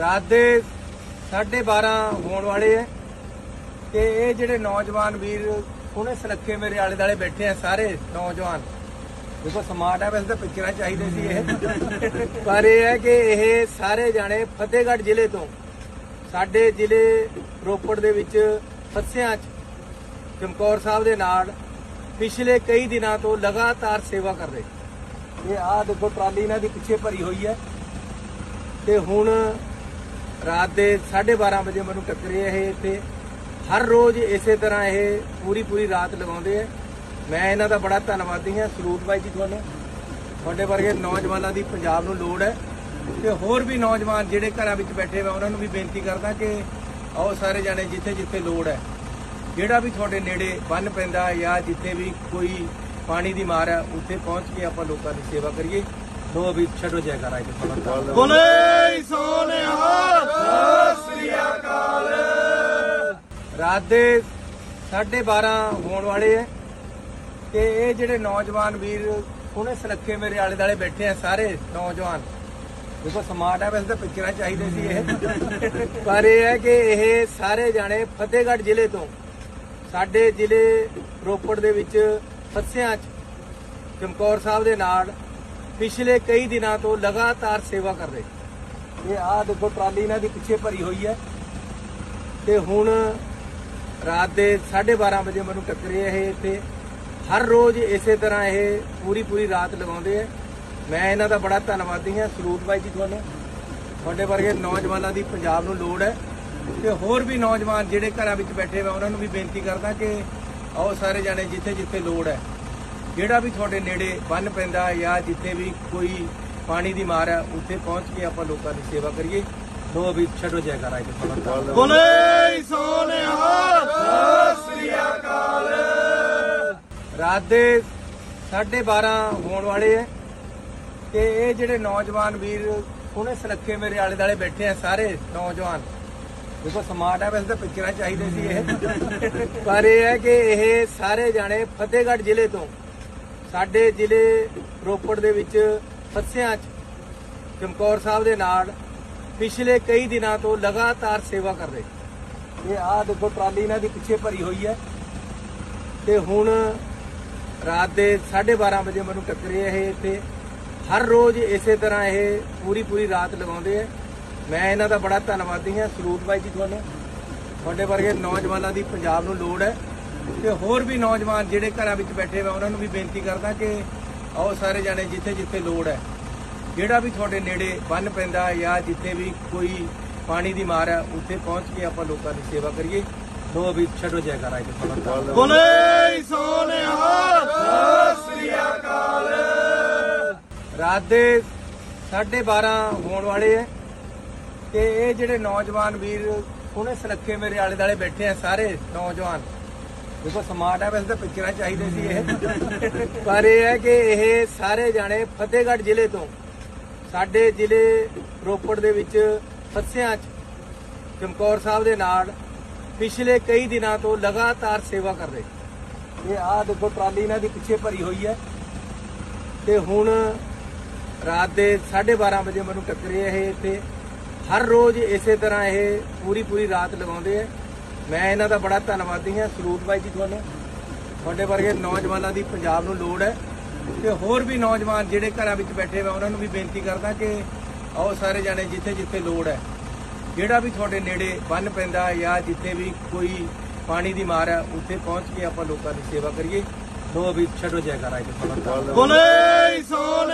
ਰਾਤ ਦੇ 12:30 ਹੋਣ ਵਾਲੇ ਐ ਤੇ ਇਹ ਜਿਹੜੇ ਨੌਜਵਾਨ ਵੀਰ ਉਹਨੇ ਸੁਨੱਖੇ ਮੇਰੇ ਆਲੇ ਦਾਲੇ ਬੈਠੇ ਆ ਸਾਰੇ ਨੌਜਵਾਨ। ਦੇਖੋ ਸਮਾਰਟ ਹੈ ਵੈਸੇ ਤਾਂ ਪਿਕਚਰਾਂ ਚਾਹੀਦੇ ਸੀ ਇਹ। ਪਰ ਇਹ ਹੈ ਕਿ ਇਹ ਸਾਰੇ ਜਾਣੇ ਫਤਿਹਗੜ੍ਹ ਜ਼ਿਲ੍ਹੇ ਤੋਂ, ਸਾਡੇ ਜ਼ਿਲ੍ਹੇ ਰੋਪੜ ਦੇ ਵਿੱਚ ਫਸਿਆਂ 'ਚ ਚਮਕੌਰ ਸਾਹਿਬ ਦੇ ਨਾਲ ਪਿਛਲੇ ਕਈ ਦਿਨਾਂ ਤੋਂ ਲਗਾਤਾਰ ਸੇਵਾ ਕਰ ਰਹੇ। ਇਹ ਆਹ ਦੇਖੋ ਟਰਾਲੀ ਇਹਨਾਂ ਦੀ ਪਿੱਛੇ ਭਰੀ ਹੋਈ ਹੈ ਤੇ ਹੁਣ ਰਾਤ ਦੇ 12:30 ਵਜੇ ਮੈਨੂੰ ਟੱਕਰੇ ਇਹ ਇੱਥੇ। ਹਰ ਰੋਜ਼ ਇਸੇ ਤਰ੍ਹਾਂ ਇਹ ਪੂਰੀ ਪੂਰੀ ਰਾਤ ਲਗਾਉਂਦੇ ਆ। ਮੈਂ ਇਹਨਾਂ ਦਾ ਬੜਾ ਧੰਨਵਾਦੀ ਹਾਂ, ਸਰੂਪ ਬਾਈ ਜੀ ਤੁਹਾਨੂੰ। ਤੁਹਾਡੇ ਵਰਗੇ ਨੌਜਵਾਨਾਂ ਦੀ ਪੰਜਾਬ ਨੂੰ ਲੋੜ ਹੈ। ਤੇ ਹੋਰ ਵੀ ਨੌਜਵਾਨ ਜਿਹੜੇ ਘਰਾਂ ਵਿੱਚ ਬੈਠੇ ਹੋਏ ਉਹਨਾਂ ਨੂੰ ਵੀ ਬੇਨਤੀ ਕਰਦਾ ਕਿ ਆਓ ਸਾਰੇ ਜਾਣੇ ਜਿੱਥੇ ਜਿੱਥੇ ਲੋੜ ਹੈ। ਜਿਹੜਾ ਵੀ ਤੁਹਾਡੇ ਨੇੜੇ ਬੰਨ ਪੈਂਦਾ ਜਾਂ ਜਿੱਥੇ ਵੀ ਕੋਈ ਪਾਣੀ ਦੀ ਮਾਰ ਹੈ, ਉੱਥੇ ਪਹੁੰਚ ਕੇ ਆਪਾਂ ਲੋਕਾਂ ਦੀ ਸੇਵਾ ਕਰੀਏ। ਲੋ ਵੀ ਛੱਡੋ ਜੈ ਕਰਾਏ ਬੋਲੇ ਸੋਨਿਹਾਲ ਰਾਤ ਦੇ 12:30 ਹੋਣ ਵਾਲੇ ਐ ਤੇ ਇਹ ਜਿਹੜੇ ਨੌਜਵਾਨ ਵੀਰ ਉਹਨੇ ਸੁਨੱਖੇ ਮੇਰੇ ਆਲੇ ਦਾਲੇ ਬੈਠੇ ਆ ਸਾਰੇ ਨੌਜਵਾਨ। ਦੇਖੋ ਸਮਾਰਟ ਹੈ ਵੈਸੇ ਤਾਂ ਪਿਕਚਰਾਂ ਚਾਹੀਦੇ ਸੀ ਇਹ। ਪਰ ਇਹ ਹੈ ਕਿ ਇਹ ਸਾਰੇ ਜਾਣੇ ਫਤਿਹਗੜ੍ਹ ਜ਼ਿਲ੍ਹੇ ਤੋਂ, ਸਾਡੇ ਜ਼ਿਲ੍ਹੇ ਰੋਪੜ ਦੇ ਵਿੱਚ ਫਸਿਆਂ 'ਚ ਚਮਕੌਰ ਸਾਹਿਬ ਦੇ ਨਾਲ ਪਿਛਲੇ ਕਈ ਦਿਨਾਂ ਤੋਂ ਲਗਾਤਾਰ ਸੇਵਾ ਕਰ ਰਹੇ। ਇਹ ਆਹ ਦੇਖੋ ਟਰਾਲੀ ਇਹਨਾਂ ਦੀ ਪਿੱਛੇ ਭਰੀ ਹੋਈ ਹੈ। ਤੇ ਹੁਣ ਰਾਤ ਦੇ 12:30 ਵਜੇ ਮੈਨੂੰ ਟੱਕਰੇ ਇਹ ਇੱਥੇ। ਹਰ ਰੋਜ਼ ਇਸੇ ਤਰ੍ਹਾਂ ਇਹ ਪੂਰੀ ਪੂਰੀ ਰਾਤ ਲਗਾਉਂਦੇ ਆ। ਮੈਂ ਇਹਨਾਂ ਦਾ ਬੜਾ ਧੰਨਵਾਦੀ ਹਾਂ, ਸਰੂਪ ਬਾਈ ਜੀ ਤੁਹਾਨੂੰ। ਤੁਹਾਡੇ ਵਰਗੇ ਨੌਜਵਾਨਾਂ ਦੀ ਪੰਜਾਬ ਨੂੰ ਲੋੜ ਹੈ। ਤੇ ਹੋਰ ਵੀ ਨੌਜਵਾਨ ਜਿਹੜੇ ਘਰਾਂ ਵਿੱਚ ਬੈਠੇ ਹੋਏ ਉਹਨਾਂ ਨੂੰ ਵੀ ਬੇਨਤੀ ਕਰਦਾ ਕਿ ਆਓ ਸਾਰੇ ਜਾਣੇ ਜਿੱਥੇ ਜਿੱਥੇ ਲੋੜ ਹੈ। ਜਿਹੜਾ ਵੀ ਤੁਹਾਡੇ ਨੇੜੇ ਬੰਨ ਪੈਂਦਾ ਜਾਂ ਜਿੱਥੇ ਵੀ ਕੋਈ ਪਾਣੀ ਦੀ ਮਾਰ ਹੈ, ਉੱਥੇ ਪਹੁੰਚ ਕੇ ਆਪਾਂ ਲੋਕਾਂ ਦੀ ਸੇਵਾ ਕਰੀਏ। ਲੋ ਵੀ ਛੱਡੋ ਜੈ ਕਰਾਏ ਬੋਲੇ ਸੋਨਿਹਾਲ ਰਾਤ ਦੇ 12:30 ਹੋਣ ਵਾਲੇ ਐ ਤੇ ਇਹ ਜਿਹੜੇ ਨੌਜਵਾਨ ਵੀਰ ਉਹਨੇ ਸੁਨੱਖੇ ਮੇਰੇ ਆਲੇ ਦਾਲੇ ਬੈਠੇ ਆ ਸਾਰੇ ਨੌਜਵਾਨ। ਦੇਖੋ, ਸਮਾਰਟ ਹੈ ਵੈਸੇ ਤਾਂ ਪਿਕਚਰਾਂ ਚਾਹੀਦੇ ਸੀ ਇਹ। ਪਰ ਇਹ ਹੈ ਕਿ ਇਹ ਸਾਰੇ ਜਾਣੇ ਫਤਿਹਗੜ੍ਹ ਜ਼ਿਲ੍ਹੇ ਤੋਂ, ਸਾਡੇ ਜ਼ਿਲ੍ਹੇ ਰੋਪੜ ਦੇ ਵਿੱਚ ਫਸਿਆਂ 'ਚ ਚਮਕੌਰ ਸਾਹਿਬ ਦੇ ਨਾਲ ਪਿਛਲੇ ਕਈ ਦਿਨਾਂ ਤੋਂ ਲਗਾਤਾਰ ਸੇਵਾ ਕਰ ਰਹੇ। ਇਹ ਆਹ ਦੇਖੋ ਟਰਾਲੀ ਇਹਨਾਂ ਦੀ ਪਿੱਛੇ ਭਰੀ ਹੋਈ ਹੈ। ਤੇ ਹੁਣ ਰਾਤ ਦੇ 12:30 ਵਜੇ ਮੈਨੂੰ ਟੱਕਰੇ ਇਹ ਇੱਥੇ। ਹਰ ਰੋਜ਼ ਇਸੇ ਤਰ੍ਹਾਂ ਇਹ ਪੂਰੀ ਪੂਰੀ ਰਾਤ ਲਗਾਉਂਦੇ ਆ। ਮੈਂ ਇਹਨਾਂ ਦਾ ਬੜਾ ਧੰਨਵਾਦੀ ਹਾਂ, ਸਰੂਪ ਬਾਈ ਜੀ ਤੁਹਾਨੂੰ। ਤੁਹਾਡੇ ਵਰਗੇ ਨੌਜਵਾਨਾਂ ਦੀ ਪੰਜਾਬ ਨੂੰ ਲੋੜ ਹੈ। ਤੇ ਹੋਰ ਵੀ ਨੌਜਵਾਨ ਜਿਹੜੇ ਘਰਾਂ ਵਿੱਚ ਬੈਠੇ ਹੋਏ ਉਹਨਾਂ ਨੂੰ ਵੀ ਬੇਨਤੀ ਕਰਦਾ ਕਿ ਆਓ ਸਾਰੇ ਜਾਣੇ ਜਿੱਥੇ ਜਿੱਥੇ ਲੋੜ ਹੈ। ਜਿਹੜਾ ਵੀ ਤੁਹਾਡੇ ਨੇੜੇ ਬੰਨ ਪੈਂਦਾ ਜਾਂ ਜਿੱਥੇ ਵੀ ਕੋਈ ਪਾਣੀ ਦੀ ਮਾਰ ਹੈ, ਉੱਥੇ ਪਹੁੰਚ ਕੇ ਆਪਾਂ ਲੋਕਾਂ ਦੀ ਸੇਵਾ ਕਰੀਏ। ਲੋ ਵੀ ਛੱਡੋ ਜੈ ਕਰਾਏ ਬੋਲੇ ਸੋਨਿਹਾਲ ਰਾਤ ਦੇ 12:30 ਹੋਣ ਵਾਲੇ ਐ ਤੇ ਇਹ ਜਿਹੜੇ ਨੌਜਵਾਨ ਵੀਰ ਉਹਨੇ ਸੁਨੱਖੇ ਮੇਰੇ ਆਲੇ ਦਾਲੇ ਬੈਠੇ ਆ ਸਾਰੇ ਨੌਜਵਾਨ। ਦੇਖੋ ਸਮਾਰਟ ਹੈ ਵੈਸੇ ਤਾਂ ਪਿਕਚਰਾਂ ਚਾਹੀਦੇ ਸੀ ਇਹ। ਪਰ ਇਹ ਹੈ ਕਿ ਇਹ ਸਾਰੇ ਜਾਣੇ ਫਤਿਹਗੜ੍ਹ ਜ਼ਿਲ੍ਹੇ ਤੋਂ, ਸਾਡੇ ਜ਼ਿਲ੍ਹੇ ਰੋਪੜ ਦੇ ਵਿੱਚ ਫਸਿਆਂ 'ਚ ਚਮਕੌਰ ਸਾਹਿਬ ਦੇ ਨਾਲ ਪਿਛਲੇ ਕਈ ਦਿਨਾਂ ਤੋਂ ਲਗਾਤਾਰ ਸੇਵਾ ਕਰ ਰਹੇ। ਇਹ ਆਹ ਦੇਖੋ ਟਰਾਲੀ ਇਹਨਾਂ ਦੀ ਪਿੱਛੇ ਭਰੀ ਹੋਈ ਹੈ। ਤੇ ਹੁਣ ਰਾਤ ਦੇ 12:30 ਵਜੇ ਮੈਨੂੰ ਟੱਕਰੇ ਇਹ ਇੱਥੇ। ਹਰ ਰੋਜ਼ ਇਸੇ ਤਰ੍ਹਾਂ ਇਹ ਪੂਰੀ ਪੂਰੀ ਰਾਤ ਲਗਾਉਂਦੇ ਆ। ਮੈਂ ਇਹਨਾਂ ਦਾ ਬੜਾ ਧੰਨਵਾਦੀ ਹਾਂ, ਸਰੂਪ ਬਾਈ ਜੀ ਤੁਹਾਨੂੰ। ਤੁਹਾਡੇ ਵਰਗੇ ਨੌਜਵਾਨਾਂ ਦੀ ਪੰਜਾਬ ਨੂੰ ਲੋੜ ਹੈ। ਤੇ ਹੋਰ ਵੀ ਨੌਜਵਾਨ ਜਿਹੜੇ ਘਰਾਂ ਵਿੱਚ ਬੈਠੇ ਹੋਏ ਉਹਨਾਂ ਨੂੰ ਵੀ ਬੇਨਤੀ ਕਰਦਾ ਕਿ ਆਓ ਸਾਰੇ ਜਾਣੇ ਜਿੱਥੇ ਜਿੱਥੇ ਲੋੜ ਹੈ। ਜਿਹੜਾ ਵੀ ਤੁਹਾਡੇ ਨੇੜੇ ਬੰਨ ਪੈਂਦਾ ਜਾਂ ਜਿੱਥੇ ਵੀ ਕੋਈ ਪਾਣੀ ਦੀ ਮਾਰ ਹੈ ਉੱਥੇ ਪਹੁੰਚ ਕੇ ਆਪਾਂ ਲੋਕਾਂ ਦੀ ਸੇਵਾ ਕਰੀਏ। ਲੋ ਅਭੀ ਛੱਡੋ ਜੈ ਕਰਾਏ ਤੇ ਬੋਲੇ ਸੋਨਿਹਾਲ